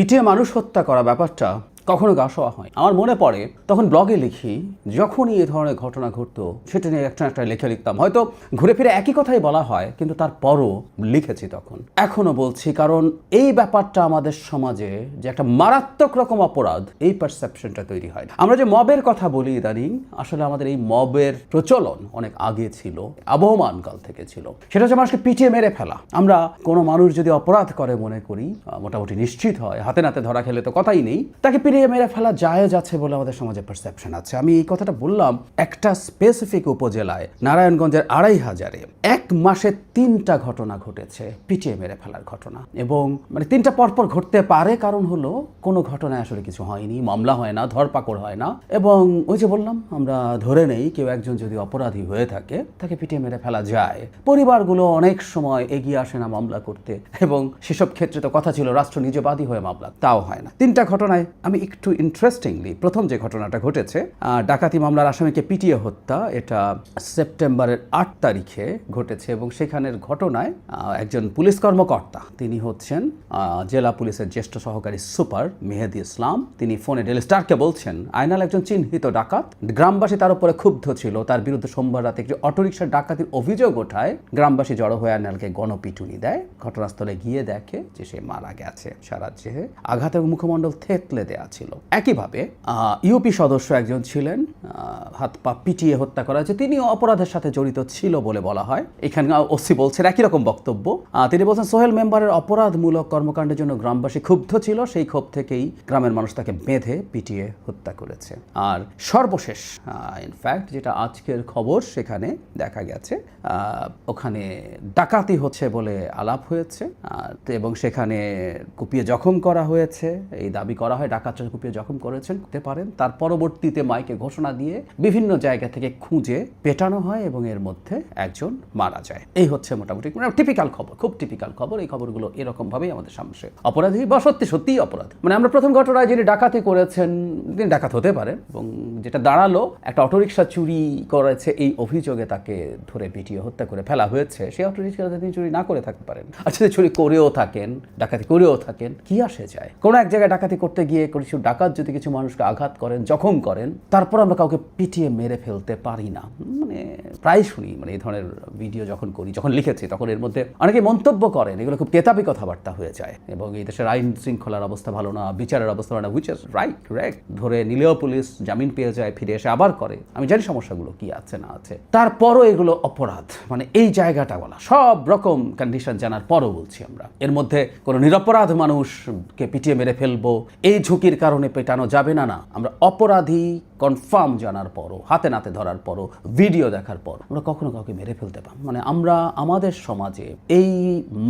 পিটিয়ে মানুষ হত্যা করা ব্যাপারটা কখনো গা শোয়া হয় আমার মনে পড়ে, তখন ব্লগে লিখি, যখনই এ ধরনের ঘটনা ঘটতো, সেটা নিয়ে একটা একটা লেখা লিখতাম। হয়তো ঘুরে ফিরে একই কথাই বলা হয়, কিন্তু তারপরও লিখেছি তখন। এখনও বলছি, কারণ এই ব্যাপারটা আমাদের সমাজে যে একটা মারাত্মক রকম অপরাধ, এই পারসেপশনটা তৈরি হয়। আমরা যে মবের কথা বলি, ইদানিং, আসলে আমাদের এই মবের প্রচলন অনেক আগে ছিল, আবহমান কাল থেকে ছিল। সেটা হচ্ছে মানুষকে পিটিয়ে মেরে ফেলা। আমরা কোনো মানুষ যদি অপরাধ করে মনে করি মোটামুটি নিশ্চিত হয়, হাতে নাতে ধরা খেলে তো কথাই নেই, তাকে পিটিয়ে মেরে ফেলা জায়েজ আছে বলে আমাদের সমাজে পারসেপশন আছে। আমি এই কথাটা বললাম একটা স্পেসিফিক উপজেলায়, নারায়ণগঞ্জের আড়াই হাজারে। এক মাসে তিনটা ঘটনা ঘটেছে, পিটিয়ে মেরে ফেলার ঘটনা। এবং মানে তিনটা পরপর ঘটতে পারে, কারণ হলো কোনো ঘটনায় আসলে কিছু হয়নি, মামলা হয় না, ধরপাকড় হয় না। এবং ওই যে বললাম, আমরা ধরে নেই, কেউ একজন যদি অপরাধী হয়ে থাকে, তাকে পিটিয়ে মেরে ফেলা যায়। পরিবারগুলো অনেক সময় এগিয়ে আসে না মামলা করতে, এবং সেসব ক্ষেত্রে তো কথা ছিল, রাষ্ট্র নিজে বাদী হয়ে মামলা, তাও হয় না। তিনটা ঘটনায় আমি একটু ইন্টারেস্টিংলি প্রথম যে ঘটনাটা ঘটেছে ডাকাতি মামলার আসামিকে পিটিয়ে হত্যা, এটা সেপ্টেম্বরের আট তারিখে ঘটেছে এবং সেখানের ঘটনায় একজন পুলিশ কর্মকর্তা, তিনি হচ্ছেন জেলা পুলিশের জ্যেষ্ঠ সহকারী সুপার মেহেদি ইসলাম। তিনি ফোনে ডেলি স্টারকে বলছেন, আয়নাল একজন চিহ্নিত ডাকাত। গ্রামবাসী তার উপরে ক্ষুব্ধ ছিল। তার বিরুদ্ধে সোমবার রাতে একটি অটোরিকশার ডাকাতির অভিযোগ ওঠায়। গ্রামবাসী জড়ো হয়ে আয়নালকে গণপিটুনি দেয়। ঘটনাস্থলে গিয়ে দেখে যে সে মারা গেছে। সারা দেহে আঘাত এবং মুখমণ্ডল থেতলে দেয়া ছিল। একইভাবে ইউপি সদস্য একজন ছিলেন হাত পা পিটিয়ে হত্যা করা হয়েছে। তিনিও অপরাধের সাথে জড়িত ছিল বলে বলা হয়। এখানে ওসি বলছেন একই রকম বক্তব্য। তিনি বলছেন, সোহেল মেম্বারের অপরাধমূলক কর্মকাণ্ডের জন্য গ্রামবাসী ক্ষুব্ধ ছিল। সেই ক্ষোভ থেকেই গ্রামের মানুষ তাকে বেঁধে পিটিয়ে হত্যা করেছে। আর সর্বশেষ ইনফ্যাক্ট যেটা আজকের খবর, সেখানে দেখা গেছে ওখানে ডাকাতি হচ্ছে বলে আলাপ হয়েছে। এবং সেখানে কুপিয়ে জখম করা হয়েছে। এই দাবি করা হয় ডাকাতরা কুপিয়ে জখম করেছেন হতে পারেন। তার পরবর্তীতে মাইকে ঘোষণা দিয়ে বিভিন্ন জায়গা থেকে খুঁজে পেটানো হয় এবং এর মধ্যে একজন মারা যায়। এই হচ্ছে মোটামুটি মানে টিপিক্যাল খবর, খুব টিপিক্যাল খবর। এই খবরগুলো এরকম ভাবেই আমাদের সামনে। অপরাধী বা সত্যি সত্যিই অপরাধ। মানে আমরা প্রথম ঘটনায় যিনি ডাকাতি করেছেন, তিনি ডাকাত হতে পারে এবং যেটা দাঁড়াল, একটা অটোরিকশা চুরি করেছে, এই অভিযোগে তাকে ধরে পিটিয়ে হত্যা করে ফেলা হয়েছে। সেই অটোরিকশাতে তিনি চুরি না করে থাকতে পারেন। আর চুরি করেও থাকেন, ডাকাতি করেও থাকেন, কি আসে যায় কোনো এক জায়গায় ডাকাতি করতে গিয়ে কিছু ডাকাত যদি কিছু মানুষকে আঘাত করেন, জখম করেন, তারপর আমরা কাউকে পিটিয়ে মেরে ফেলতে পারি না। মানে প্রায় শুনি মানে এই ধরনের ভিডিও যখন করি, যখন লিখেছি, তখন এর মধ্যে অনেকে মন্তব্য করেন, এগুলো খুব কেতাবি কথাবার্তা হয়ে যায়। এবং এই দেশের আইন শৃঙ্খলার অবস্থা ভালো না, বিচারের অবস্থা ভালো না উইচ ইজ রাইট রাইট ধরে নিলেও পুলিশ জামিন পেয়ে যায়, ফিরে এসে আবার করে। আমি জানি সমস্যাগুলো কি আছে, না আছে। তারপরও এগুলো অপরাধ মানে এই জায়গাটা বলা, সব রকম কন্ডিশন জানার পরও বলছি আমরা। এর মধ্যে কোনো নিরপরাধ মানুষকে পিটিয়ে মেরে ফেলব, এই ঝুঁকির কারণে পেটানো যাবে না না। আমরা অপরাধী কনফার্ম জানার পরও, হাতে নাতে ধরার পরও ভিডিও দেখার পর আমরা কখনো কাউকে মেরে ফেলতে পারি মানে আমরা, আমাদের সমাজে এই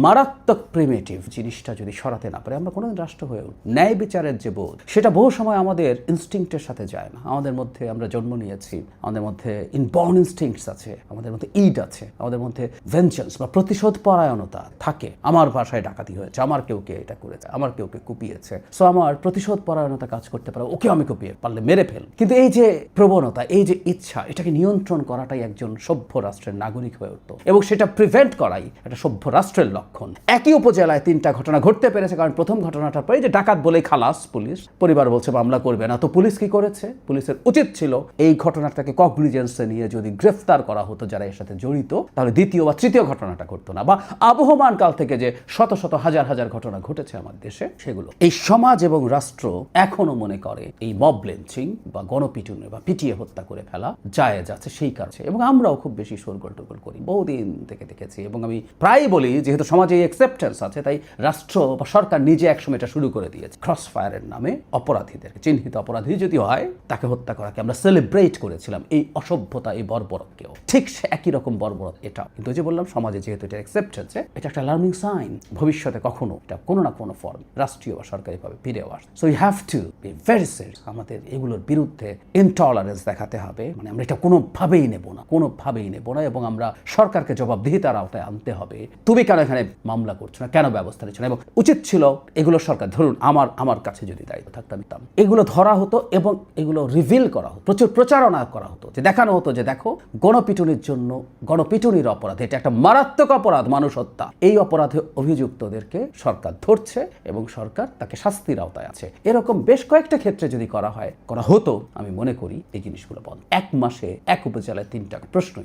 মারাত্মক প্রিমেটিভ জিনিসটা যদি সরাতে না পারি, আমরা কোনোদিন রাষ্ট্র হয়ে উঠব ন্যায় বিচারের যে বোধ, সেটা বহু সময় আমাদের ইনস্টিংক্টের সাথে যায় না। আমাদের মধ্যে আমরা জন্ম নিয়েছি, আমাদের মধ্যে ইনবর্ন ইনস্টিংক্টস আছে, আমাদের মধ্যে ইড আছে, আমাদের মধ্যে ভেঞ্চেন্স বা প্রতিশোধ পরায়ণতা থাকে। আমার ভাষায় ডাকাতি হয়েছে, আমার কেউ কে এটা করেছে, আমার কেউ কে কুপিয়েছে। সো আমার প্রতিশোধ পরায়ণতা কাজ করতে পারে, ওকে আমি কুপিয়ে পারলে মেরে ফেল। কিন্তু এই যে প্রবণতা, এই যে ইচ্ছা, এটাকে নিয়ন্ত্রণ করাটাই একজন সভ্য রাষ্ট্রের নাগরিক হয়ে উঠতো এবং সেটা প্রিভেন্ট করাই একটা সভ্য রাষ্ট্রের লক্ষণ। একই উপজেলায় তিনটা ঘটনা ঘটতে পেরেছে কারণ প্রথম ঘটনাটার পরে যে ডাকাত বলেই খালাস পুলিশ। পরিবার বলছে, মামলা করবে না। তো পুলিশ কি করেছে? পুলিশের উচিত ছিল এই ঘটনাটাকে কগনিজেন্সে নিয়ে যদি গ্রেফতার করা হতো যারা এর সাথে জড়িত, তাহলে দ্বিতীয় বা তৃতীয় ঘটনাটা ঘটতো না। বা আবহমান কাল থেকে যে শত শত হাজার হাজার ঘটনা ঘটেছে আমার দেশে, সেগুলো। এই সমাজ এবং রাষ্ট্র এখনও মনে করে এই মব লেঞ্চিং বা গণপিটুনি বা পিটিয়ে হত্যা করে ফেলা জায়েজ আছে সেই কারণে। এবং আমরাও খুব বেশি শোরগোল টোগোল করি, বহুদিন থেকে দেখেছি এবং আমি প্রায় বলি যেহেতু সমাজে অ্যাকসেপ্টেন্স আছে, তাই রাষ্ট্র বা সরকার নিজে একসময় এটা শুরু করে দিয়েছে। ক্রস ফায়ারের নামে অপরাধীদের চিহ্নিত অপরাধী যদি হয়, তাকে হত্যা করাকে আমরা সেলিব্রেট করেছিলাম, এই অসভ্যতা, এই বর্বরতকেও। ঠিক সে একই রকম বর্বরত এটা কিন্তু যে বললাম, সমাজে যেহেতু এটা অ্যাকসেপ্টেন্স এটা একটা লার্নিং সাইন ভবিষ্যতে কখনো এটা কোনো না কোনো ফর্ম রাষ্ট্রীয় বা সরকারিভাবে ফিরেও আসে so you have to be very serious আমাদের এগুলোর বিরুদ্ধে ইনটলারেন্স দেখাতে হবে মানে আমরা এটা কোনোভাবেই নেব না কোনোভাবেই নেব না এবং আমরা সরকারকে জবাবদিহিতার আওতায় আনতে হবে। তুমি কেন এখানে মামলা করছ না? কেন ব্যবস্থা নিচ্ছ না? এবং উচিত ছিল এগুলো সরকার, ধরুন আমার আমার কাছে যদি দায়িত্ব থাকতাম এগুলো ধরা হতো এবং এগুলো রিভিল করা হতো, প্রচুর প্রচারণা করা হতো, যে দেখানো হতো যে দেখো, গণপিটুনির জন্য, গণপিটুনির অপরাধ এটা একটা মারাত্মক অপরাধ, মানুষ হত্যা। এই অপরাধে অভিযুক্তদেরকে সরকার ধরছে এবং সরকার তাকে শাস্তির আওতায় আছে এরকম বেশ কয়েকটা ক্ষেত্রে যদি করা হয়, করা হতো, আমি মনে করি এই জিনিসগুলো বন্ধ। এক মাসে, এক উপজেলায় তিনটা প্রশ্নই